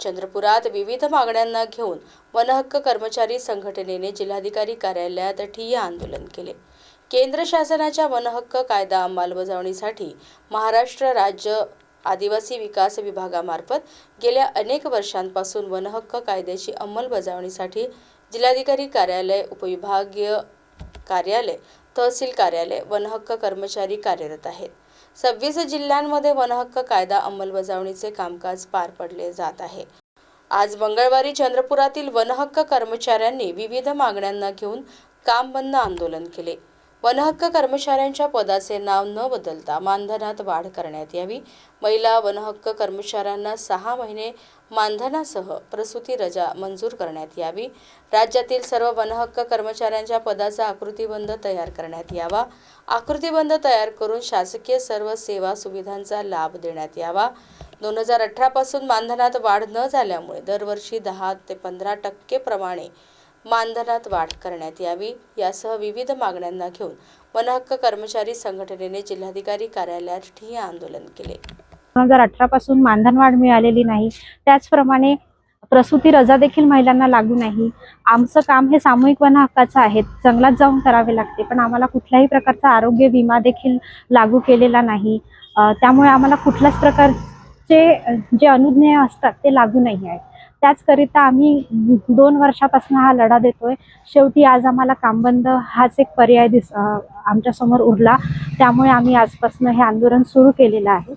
चंद्रपुरात विविध मागण्यांना घेऊन वनहक्क कर्मचारी संघटनेने जिल्हाधिकारी कार्यालयात ठिय्या आंदोलन केले. केंद्र शासनाच्या वनहक्क कायदा अंमलबजावणीसाठी महाराष्ट्र राज्य आदिवासी विकास विभागामार्फत गेल्या अनेक वर्षांपासून वनहक्क कायद्याची अंमलबजावणीसाठी जिल्हाधिकारी कार्यालय उपविभागीय कार्यालय तहसील कार्यालय वनहक्क कर्मचारी कार्यरत आहेत. सव्वीस जिल्ह्यांमध्ये वनहक्क कायदा अंमलबजावणीचे कामकाज पार पडले जात आहे. आज मंगळवारी चंद्रपुरातील वनहक्क कर्मचाऱ्यांनी विविध मागण्यांना घेऊन काम बंद आंदोलन केले. वनहक्क कर्मचाऱ्यांच्या पदाचे नाव न बदलता मानधनात वाढ करण्यात यावी. महिला वनहक्क कर्मचाऱ्यांना सहा महिने मानधनासह प्रसूती रजा मंजूर करण्यात यावी. राज्यातील सर्व वनहक्क कर्मचाऱ्यांच्या पदाचा आकृतीबंध तयार करण्यात यावा. आकृतीबंध तयार करून शासकीय सर्व सेवा सुविधांचा लाभ देण्यात यावा. दोन हजार अठरापासून मानधनात वाढ न झाल्यामुळे दरवर्षी दहा ते पंधरा टक्के प्रमाणे मानधनात वाढ करण्यात यावी यासह विविध मागण्यांना घेऊन वनहक्क कर्मचारी संघटनेने जिल्हाधिकारी कार्यालयात ठिय्या आंदोलन केले. दोन हजार अठरा पासून मानधनवाढ मिळालेली नाही. त्याचप्रमाणे प्रसूती रजा देखील महिलांना लागू नाही. आमचं काम हे सामूहिक वन हक्काचं आहे. जंगलात जाऊन करावे लागते पण आम्हाला कुठल्याही प्रकारचा आरोग्य विमा देखील लागू केलेला नाही. त्यामुळे आम्हाला कुठल्याच प्रकारचे जे अनुज्ञेय असतात ते लागू नाही आहे त्याचकरिता आम्ही दोन वर्षापासून हा लढा देतोय. शेवटी आज आम्हाला कामबंद हाच एक पर्याय दिस आमच्यासमोर उरला. त्यामुळे आम्ही आजपासून हे आंदोलन सुरू केलेलं आहे.